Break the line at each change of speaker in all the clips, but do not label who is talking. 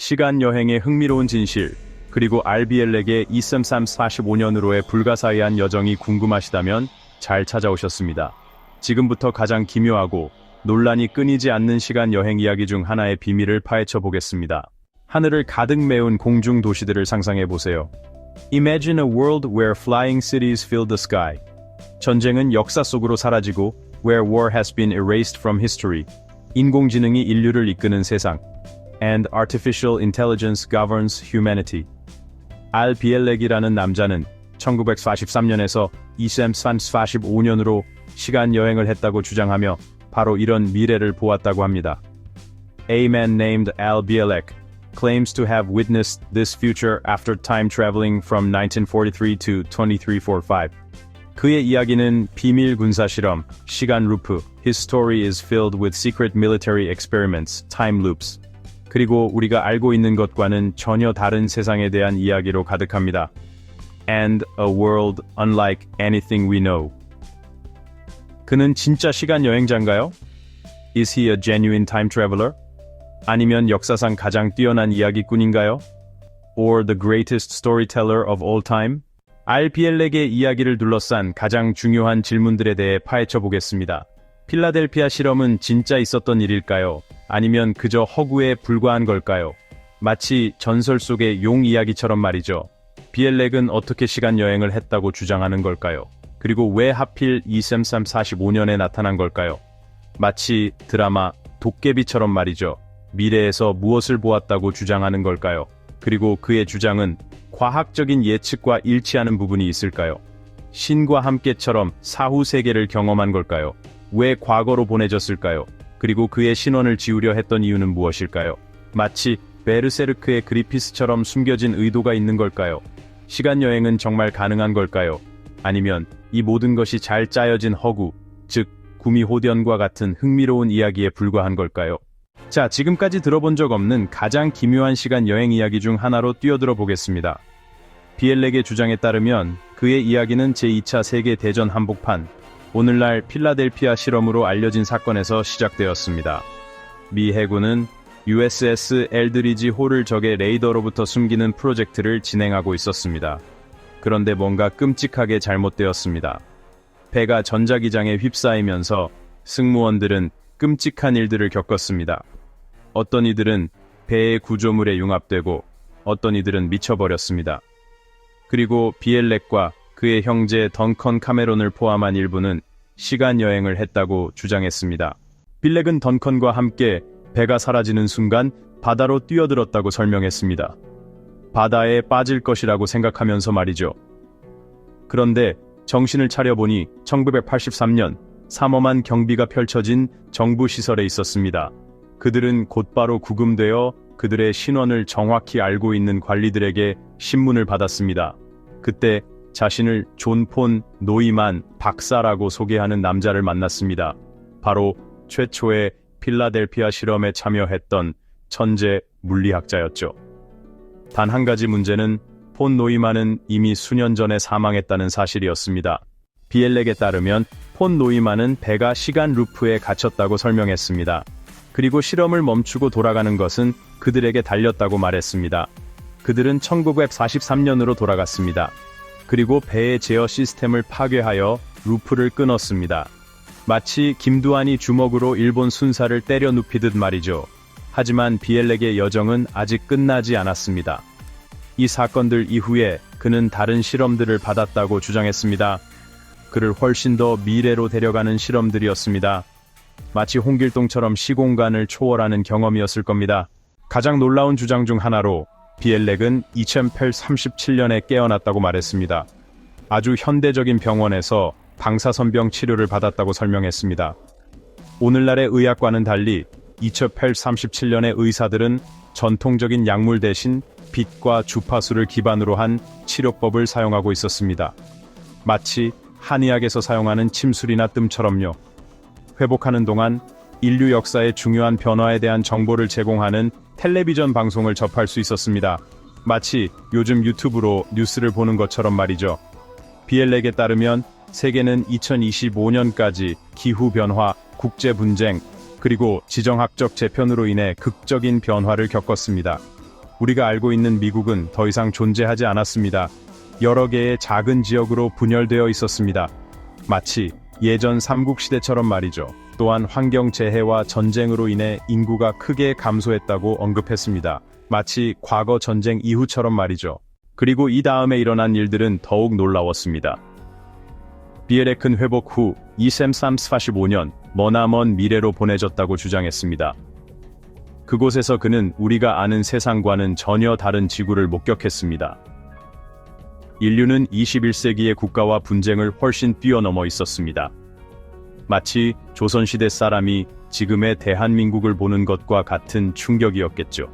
시간 여행의 흥미로운 진실, 그리고 RBL에게 233 45년으로의 불가사의한 여정이 궁금하시다면 잘 찾아오셨습니다. 지금부터 가장 기묘하고 논란이 끊이지 않는 시간 여행 이야기 중 하나의 비밀을 파헤쳐 보겠습니다. 하늘을 가득 메운 공중 도시들을 상상해 보세요. Imagine a world where flying cities fill the sky. 전쟁은 역사 속으로 사라지고 where war has been erased from history. 인공지능이 인류를 이끄는 세상. And artificial intelligence governs humanity. 알 비엘렉이라는 남자는 1943년에서 2345년으로 시간 여행을 했다고 주장하며 바로 이런 미래를 보았다고 합니다. A man named Al Bielek claims to have witnessed this future after time traveling from 1943 to 2345. 그의 이야기는 비밀 군사 실험, 시간 루프, his story is filled with secret military experiments, time loops. 그리고 우리가 알고 있는 것과는 전혀 다른 세상에 대한 이야기로 가득합니다. And a world unlike anything we know. 그는 진짜 시간 여행자인가요? Is he a genuine time traveler? 아니면 역사상 가장 뛰어난 이야기꾼인가요? Or the greatest storyteller of all time? 알비엘렉의 이야기를 둘러싼 가장 중요한 질문들에 대해 파헤쳐 보겠습니다. 필라델피아 실험은 진짜 있었던 일일까요? 아니면 그저 허구에 불과한 걸까요? 마치 전설 속의 용 이야기처럼 말이죠. 비엘렉은 어떻게 시간 여행을 했다고 주장하는 걸까요? 그리고 왜 하필 2345년에 나타난 걸까요? 마치 드라마 도깨비처럼 말이죠. 미래에서 무엇을 보았다고 주장하는 걸까요? 그리고 그의 주장은 과학적인 예측과 일치하는 부분이 있을까요? 신과 함께처럼 사후 세계를 경험한 걸까요? 왜 과거로 보내졌을까요? 그리고 그의 신원을 지우려 했던 이유는 무엇일까요? 마치 베르세르크의 그리피스처럼 숨겨진 의도가 있는 걸까요? 시간 여행은 정말 가능한 걸까요? 아니면 이 모든 것이 잘 짜여진 허구, 즉 구미호련과 같은 흥미로운 이야기에 불과한 걸까요? 자, 지금까지 들어본 적 없는 가장 기묘한 시간 여행 이야기 중 하나로 뛰어들어 보겠습니다. 비엘렉의 주장에 따르면 그의 이야기는 제2차 세계 대전 한복판, 오늘날 필라델피아 실험으로 알려진 사건에서 시작되었습니다. 미 해군은 USS 엘드리지 호를 적의 레이더로부터 숨기는 프로젝트를 진행하고 있었습니다. 그런데 뭔가 끔찍하게 잘못되었습니다. 배가 전자기장에 휩싸이면서 승무원들은 끔찍한 일들을 겪었습니다. 어떤 이들은 배의 구조물에 융합되고 어떤 이들은 미쳐버렸습니다. 그리고 비엘렉과 그의 형제 던컨 카메론을 포함한 일부는 시간 여행을 했다고 주장했습니다. 빌렉은 던컨과 함께 배가 사라지는 순간 바다로 뛰어들었다고 설명했습니다. 바다에 빠질 것이라고 생각하면서 말이죠. 그런데 정신을 차려보니 1983년 삼엄한 경비가 펼쳐진 정부 시설에 있었습니다. 그들은 곧바로 구금되어 그들의 신원을 정확히 알고 있는 관리들에게 신문을 받았습니다. 그때 자신을 존폰 노이만 박사라고 소개하는 남자를 만났습니다. 바로 최초의 필라델피아 실험에 참여했던 천재 물리학자였죠. 단 한 가지 문제는 폰 노이만은 이미 수년 전에 사망했다는 사실이었습니다. 비엘렉에 따르면 폰 노이만은 배가 시간 루프에 갇혔다고 설명했습니다. 그리고 실험을 멈추고 돌아가는 것은 그들에게 달렸다고 말했습니다. 그들은 1943년으로 돌아갔습니다. 그리고 배의 제어 시스템을 파괴하여 루프를 끊었습니다. 마치 김두한이 주먹으로 일본 순사를 때려 눕히듯 말이죠. 하지만 비엘렉의 여정은 아직 끝나지 않았습니다. 이 사건들 이후에 그는 다른 실험들을 받았다고 주장했습니다. 그를 훨씬 더 미래로 데려가는 실험들이었습니다. 마치 홍길동처럼 시공간을 초월하는 경험이었을 겁니다. 가장 놀라운 주장 중 하나로 비엘렉은 2837년에 깨어났다고 말했습니다. 아주 현대적인 병원에서 방사선병 치료를 받았다고 설명했습니다. 오늘날의 의학과는 달리 2837년의 의사들은 전통적인 약물 대신 빛과 주파수를 기반으로 한 치료법을 사용하고 있었습니다. 마치 한의학에서 사용하는 침술이나 뜸처럼요. 회복하는 동안 인류 역사의 중요한 변화에 대한 정보를 제공하는 텔레비전 방송을 접할 수 있었습니다. 마치 요즘 유튜브로 뉴스를 보는 것처럼 말이죠. 비엘렉에 따르면 세계는 2025년까지 기후변화, 국제분쟁, 그리고 지정학적 재편으로 인해 극적인 변화를 겪었습니다. 우리가 알고 있는 미국은 더 이상 존재하지 않았습니다. 여러 개의 작은 지역으로 분열되어 있었습니다. 마치 예전 삼국시대처럼 말이죠. 또한 환경 재해와 전쟁으로 인해 인구가 크게 감소했다고 언급했습니다. 마치 과거 전쟁 이후처럼 말이죠. 그리고 이 다음에 일어난 일들은 더욱 놀라웠습니다. 비에레큰 회복 후 이셈 345년 머나먼 미래로 보내졌다고 주장했습니다. 그곳에서 그는 우리가 아는 세상과는 전혀 다른 지구를 목격했습니다. 인류는 21세기의 국가와 분쟁을 훨씬 뛰어넘어 있었습니다. 마치 조선시대 사람이 지금의 대한민국을 보는 것과 같은 충격이었겠죠.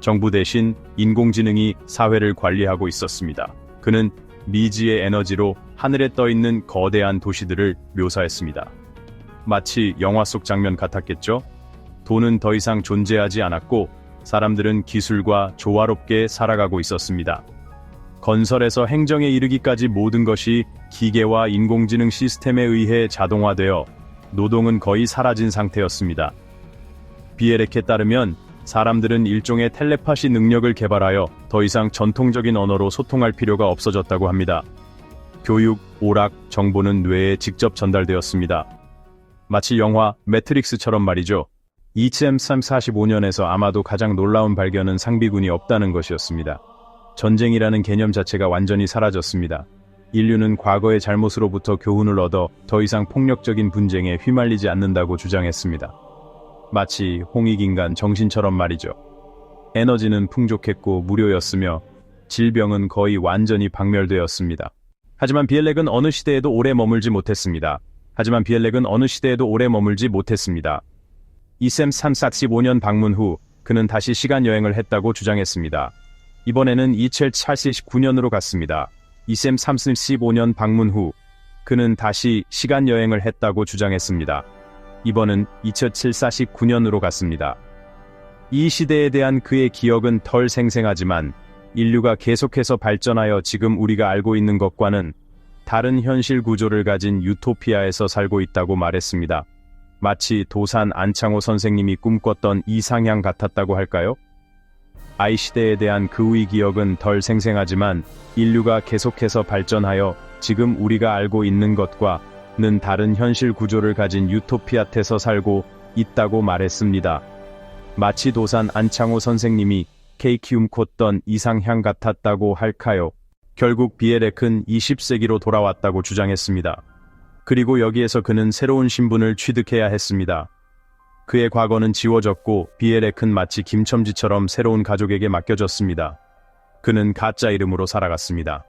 정부 대신 인공지능이 사회를 관리하고 있었습니다. 그는 미지의 에너지로 하늘에 떠 있는 거대한 도시들을 묘사했습니다. 마치 영화 속 장면 같았겠죠? 돈은 더 이상 존재하지 않았고 사람들은 기술과 조화롭게 살아가고 있었습니다. 건설에서 행정에 이르기까지 모든 것이 기계와 인공지능 시스템에 의해 자동화되어 노동은 거의 사라진 상태였습니다. 비에렉에 따르면 사람들은 일종의 텔레파시 능력을 개발하여 더 이상 전통적인 언어로 소통할 필요가 없어졌다고 합니다. 교육, 오락, 정보는 뇌에 직접 전달되었습니다. 마치 영화 매트릭스처럼 말이죠. 2345년에서 아마도 가장 놀라운 발견은 상비군이 없다는 것이었습니다. 전쟁이라는 개념 자체가 완전히 사라졌습니다. 인류는 과거의 잘못으로부터 교훈을 얻어 더 이상 폭력적인 분쟁에 휘말리지 않는다고 주장했습니다. 마치 홍익인간 정신처럼 말이죠. 에너지는 풍족했고 무료였으며 질병은 거의 완전히 박멸되었습니다. 하지만 비엘렉은 어느 시대에도 오래 머물지 못했습니다. 하지만 비엘렉은 어느 시대에도 오래 머물지 못했습니다. 이셈 345년 방문 후 그는 다시 시간 여행을 했다고 주장했습니다. 이번에는 2789년으로 갔습니다. 이셈 315년 방문 후 그는 다시 시간 여행을 했다고 주장했습니다. 이번은 2749년으로 갔습니다. 이 시대에 대한 그의 기억은 덜 생생하지만 인류가 계속해서 발전하여 지금 우리가 알고 있는 것과는 다른 현실 구조를 가진 유토피아에서 살고 있다고 말했습니다. 마치 도산 안창호 선생님이 꿈꿨던 이상향 같았다고 할까요? 아이 시대에 대한 그의 기억은 덜 생생하지만 인류가 계속해서 발전하여 지금 우리가 알고 있는 것과는 다른 현실 구조를 가진 유토피아태서 살고 있다고 말했습니다. 마치 도산 안창호 선생님이 케이키움 콧던 이상향 같았다고 할까요? 결국 비에렉은 20세기로 돌아왔다고 주장했습니다. 그리고 여기에서 그는 새로운 신분을 취득해야 했습니다. 그의 과거는 지워졌고 비에렉은 마치 김첨지처럼 새로운 가족에게 맡겨졌습니다. 그는 가짜 이름으로 살아갔습니다.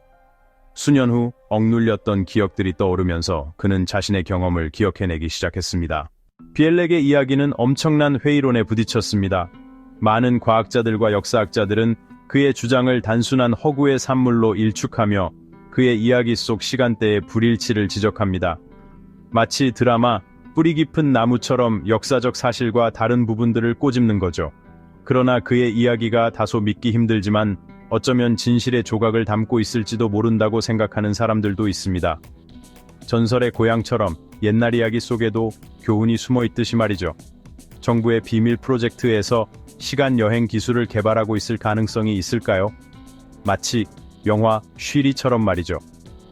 수년 후 억눌렸던 기억들이 떠오르면서 그는 자신의 경험을 기억해내기 시작했습니다. 비엘렉의 이야기는 엄청난 회의론에 부딪혔습니다. 많은 과학자들과 역사학자들은 그의 주장을 단순한 허구의 산물로 일축하며 그의 이야기 속 시간대의 불일치를 지적합니다. 마치 드라마 뿌리 깊은 나무처럼 역사적 사실과 다른 부분들을 꼬집는 거죠. 그러나 그의 이야기가 다소 믿기 힘들지만 어쩌면 진실의 조각을 담고 있을지도 모른다고 생각하는 사람들도 있습니다. 전설의 고향처럼 옛날 이야기 속에도 교훈이 숨어 있듯이 말이죠. 정부의 비밀 프로젝트에서 시간 여행 기술을 개발하고 있을 가능성이 있을까요? 마치 영화 쉬리처럼 말이죠.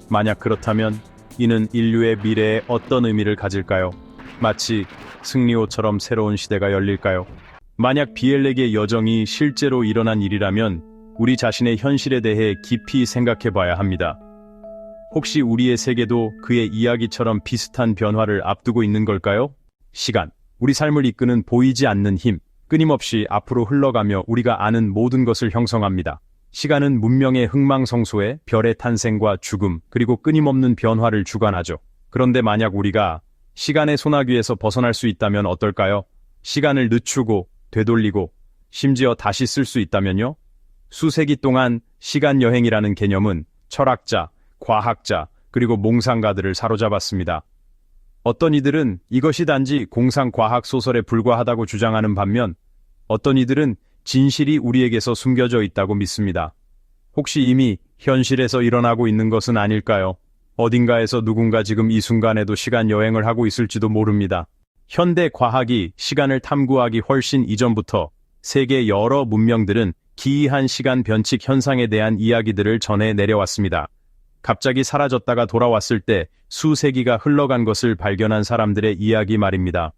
만약 그렇다면 이는 인류의 미래에 어떤 의미를 가질까요? 마치 승리호처럼 새로운 시대가 열릴까요? 만약 비엘렉의 여정이 실제로 일어난 일이라면 우리 자신의 현실에 대해 깊이 생각해 봐야 합니다. 혹시 우리의 세계도 그의 이야기처럼 비슷한 변화를 앞두고 있는 걸까요? 시간, 우리 삶을 이끄는 보이지 않는 힘, 끊임없이 앞으로 흘러가며 우리가 아는 모든 것을 형성합니다. 시간은 문명의 흥망성소에 별의 탄생과 죽음, 그리고 끊임없는 변화를 주관하죠. 그런데 만약 우리가 시간의 소나기에서 벗어날 수 있다면 어떨까요? 시간을 늦추고, 되돌리고, 심지어 다시 쓸 수 있다면요? 수세기 동안 시간 여행이라는 개념은 철학자, 과학자, 그리고 몽상가들을 사로잡았습니다. 어떤 이들은 이것이 단지 공상과학 소설에 불과하다고 주장하는 반면 어떤 이들은 진실이 우리에게서 숨겨져 있다고 믿습니다. 혹시 이미 현실에서 일어나고 있는 것은 아닐까요? 어딘가에서 누군가 지금 이 순간에도 시간 여행을 하고 있을지도 모릅니다. 현대 과학이 시간을 탐구하기 훨씬 이전부터 세계 여러 문명들은 기이한 시간 변칙 현상에 대한 이야기들을 전해 내려왔습니다. 갑자기 사라졌다가 돌아왔을 때 수세기가 흘러간 것을 발견한 사람들의 이야기 말입니다.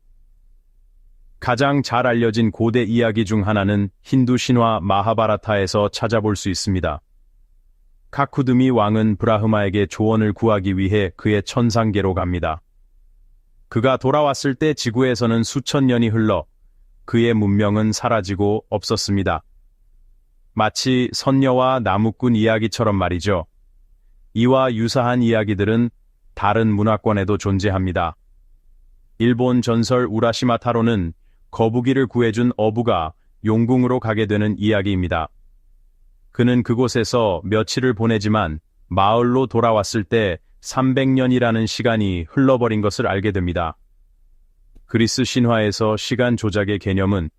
가장 잘 알려진 고대 이야기 중 하나는 힌두 신화 마하바라타에서 찾아볼 수 있습니다. 카쿠드미 왕은 브라흐마에게 조언을 구하기 위해 그의 천상계로 갑니다. 그가 돌아왔을 때 지구에서는 수천 년이 흘러 그의 문명은 사라지고 없었습니다. 마치 선녀와 나무꾼 이야기처럼 말이죠. 이와 유사한 이야기들은 다른 문화권에도 존재합니다. 일본 전설 우라시마 타로는 거북이를 구해준 어부가 용궁으로 가게 되는 이야기입니다. 그는 그곳에서 며칠을 보내지만 마을로 돌아왔을 때 300년이라는 시간이 흘러버린 것을 알게 됩니다. 그리스 신화에서 시간 조작의 개념은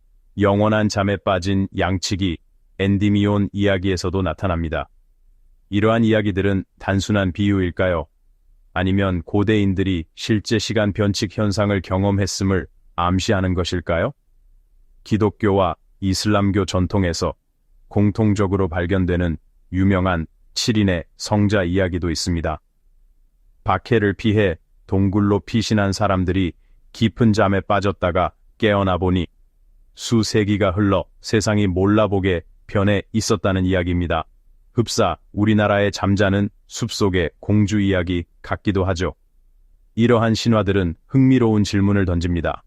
영원한 잠에 빠진 양치기, 엔디미온 이야기에서도 나타납니다. 이러한 이야기들은 단순한 비유일까요? 아니면 고대인들이 실제 시간 변칙 현상을 경험했음을 암시하는 것일까요? 기독교와 이슬람교 전통에서 공통적으로 발견되는 유명한 7인의 성자 이야기도 있습니다. 박해를 피해 동굴로 피신한 사람들이 깊은 잠에 빠졌다가 깨어나 보니 수세기가 흘러 세상이 몰라보게 변해 있었다는 이야기입니다. 흡사 우리나라의 잠자는 숲속의 공주 이야기 같기도 하죠. 이러한 신화들은 흥미로운 질문을 던집니다.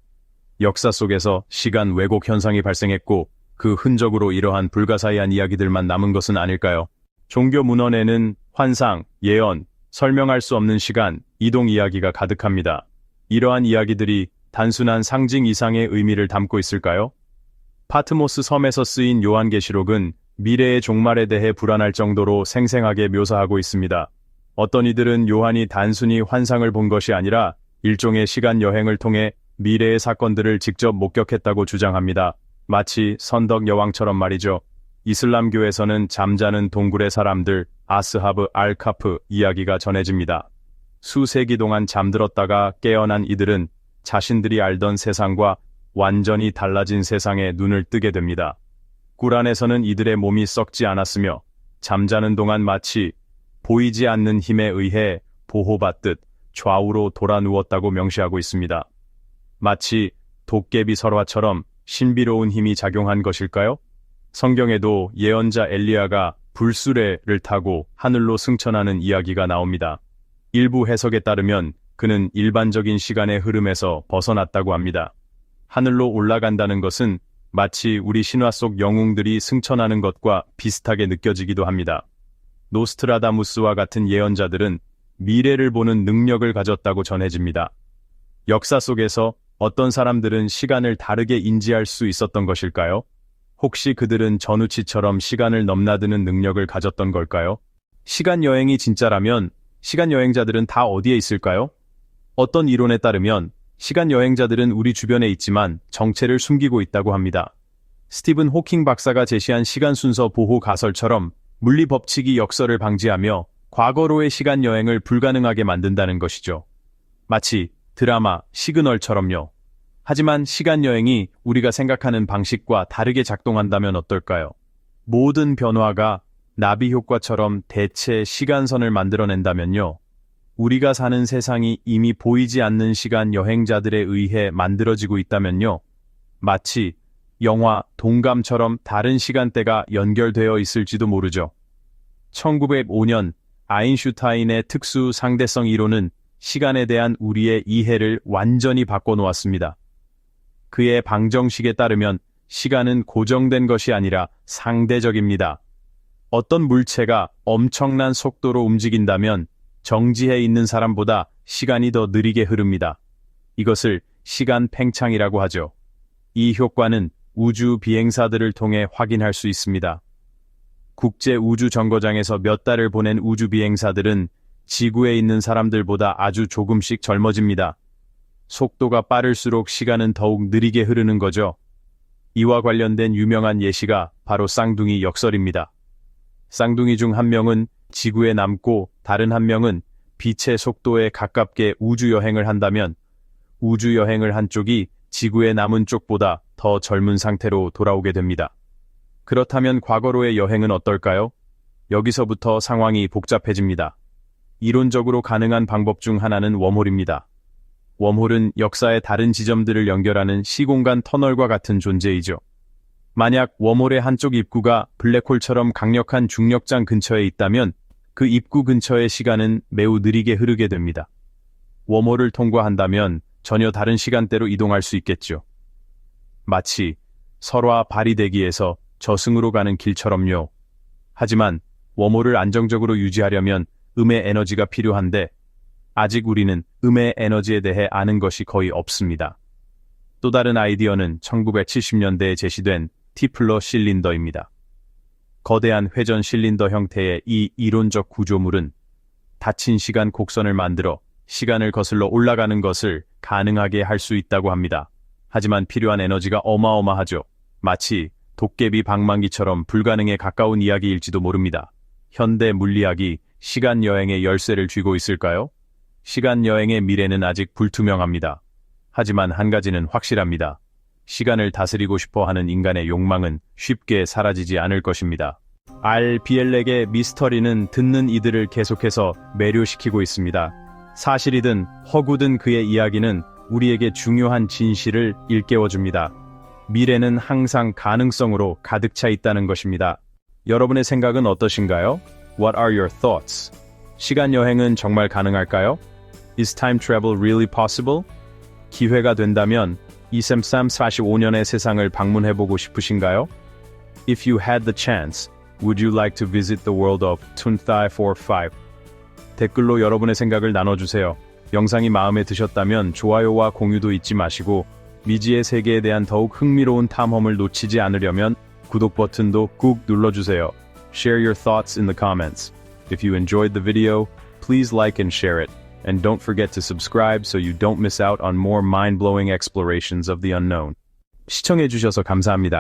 역사 속에서 시간 왜곡 현상이 발생했고 그 흔적으로 이러한 불가사의한 이야기들만 남은 것은 아닐까요? 종교 문헌에는 환상, 예언, 설명할 수 없는 시간, 이동 이야기가 가득합니다. 이러한 이야기들이 단순한 상징 이상의 의미를 담고 있을까요? 파트모스 섬에서 쓰인 요한계시록은 미래의 종말에 대해 불안할 정도로 생생하게 묘사하고 있습니다. 어떤 이들은 요한이 단순히 환상을 본 것이 아니라 일종의 시간 여행을 통해 미래의 사건들을 직접 목격했다고 주장합니다. 마치 선덕 여왕처럼 말이죠. 이슬람교에서는 잠자는 동굴의 사람들 아스하브 알카프 이야기가 전해집니다. 수세기 동안 잠들었다가 깨어난 이들은 자신들이 알던 세상과 완전히 달라진 세상에 눈을 뜨게 됩니다. 꾸란에서는 이들의 몸이 썩지 않았으며 잠자는 동안 마치 보이지 않는 힘에 의해 보호받듯 좌우로 돌아 누웠다고 명시하고 있습니다. 마치 도깨비 설화처럼 신비로운 힘이 작용한 것일까요? 성경에도 예언자 엘리야가 불수레를 타고 하늘로 승천하는 이야기가 나옵니다. 일부 해석에 따르면 그는 일반적인 시간의 흐름에서 벗어났다고 합니다. 하늘로 올라간다는 것은 마치 우리 신화 속 영웅들이 승천하는 것과 비슷하게 느껴지기도 합니다. 노스트라다무스와 같은 예언자들은 미래를 보는 능력을 가졌다고 전해집니다. 역사 속에서 어떤 사람들은 시간을 다르게 인지할 수 있었던 것일까요? 혹시 그들은 전우치처럼 시간을 넘나드는 능력을 가졌던 걸까요? 시간 여행이 진짜라면 시간 여행자들은 다 어디에 있을까요? 어떤 이론에 따르면 시간 여행자들은 우리 주변에 있지만 정체를 숨기고 있다고 합니다. 스티븐 호킹 박사가 제시한 시간 순서 보호 가설처럼 물리 법칙이 역설을 방지하며 과거로의 시간 여행을 불가능하게 만든다는 것이죠. 마치 드라마 시그널처럼요. 하지만 시간 여행이 우리가 생각하는 방식과 다르게 작동한다면 어떨까요? 모든 변화가 나비 효과처럼 대체 시간선을 만들어낸다면요. 우리가 사는 세상이 이미 보이지 않는 시간 여행자들에 의해 만들어지고 있다면요. 마치 영화 동감처럼 다른 시간대가 연결되어 있을지도 모르죠. 1905년 아인슈타인의 특수 상대성 이론은 시간에 대한 우리의 이해를 완전히 바꿔놓았습니다. 그의 방정식에 따르면 시간은 고정된 것이 아니라 상대적입니다. 어떤 물체가 엄청난 속도로 움직인다면 정지해 있는 사람보다 시간이 더 느리게 흐릅니다. 이것을 시간 팽창이라고 하죠. 이 효과는 우주 비행사들을 통해 확인할 수 있습니다. 국제 우주 정거장에서 몇 달을 보낸 우주 비행사들은 지구에 있는 사람들보다 아주 조금씩 젊어집니다. 속도가 빠를수록 시간은 더욱 느리게 흐르는 거죠. 이와 관련된 유명한 예시가 바로 쌍둥이 역설입니다. 쌍둥이 중 한 명은 지구에 남고 다른 한 명은 빛의 속도에 가깝게 우주 여행을 한다면 우주 여행을 한 쪽이 지구에 남은 쪽보다 더 젊은 상태로 돌아오게 됩니다. 그렇다면 과거로의 여행은 어떨까요? 여기서부터 상황이 복잡해집니다. 이론적으로 가능한 방법 중 하나는 웜홀입니다. 웜홀은 역사의 다른 지점들을 연결하는 시공간 터널과 같은 존재이죠. 만약 웜홀의 한쪽 입구가 블랙홀처럼 강력한 중력장 근처에 있다면 그 입구 근처의 시간은 매우 느리게 흐르게 됩니다. 웜홀을 통과한다면 전혀 다른 시간대로 이동할 수 있겠죠. 마치 설화 발이대기에서 저승으로 가는 길처럼요. 하지만 웜홀을 안정적으로 유지하려면 음의 에너지가 필요한데 아직 우리는 음의 에너지에 대해 아는 것이 거의 없습니다. 또 다른 아이디어는 1970년대에 제시된 티플러 실린더입니다. 거대한 회전 실린더 형태의 이 이론적 구조물은 닫힌 시간 곡선을 만들어 시간을 거슬러 올라가는 것을 가능하게 할 수 있다고 합니다. 하지만 필요한 에너지가 어마어마하죠. 마치 도깨비 방망이처럼 불가능에 가까운 이야기일지도 모릅니다. 현대 물리학이 시간 여행의 열쇠를 쥐고 있을까요? 시간 여행의 미래는 아직 불투명합니다. 하지만 한 가지는 확실합니다. 시간을 다스리고 싶어 하는 인간의 욕망은 쉽게 사라지지 않을 것입니다. RBL에게 미스터리는 듣는 이들을 계속해서 매료시키고 있습니다. 사실이든 허구든 그의 이야기는 우리에게 중요한 진실을 일깨워줍니다. 미래는 항상 가능성으로 가득 차 있다는 것입니다. 여러분의 생각은 어떠신가요? What are your thoughts? 시간 여행은 정말 가능할까요? Is time travel really possible? 기회가 된다면 233 45년의 세상을 방문해보고 싶으신가요? If you had the chance, would you like to visit the world of Tunthai 45? 댓글로 여러분의 생각을 나눠주세요. 영상이 마음에 드셨다면 좋아요와 공유도 잊지 마시고 미지의 세계에 대한 더욱 흥미로운 탐험을 놓치지 않으려면 구독 버튼도 꾹 눌러주세요. Share your thoughts in the comments. If you enjoyed the video, please like and share it. And don't forget to subscribe so you don't miss out on more mind-blowing explorations of the unknown. 시청해주셔서 감사합니다.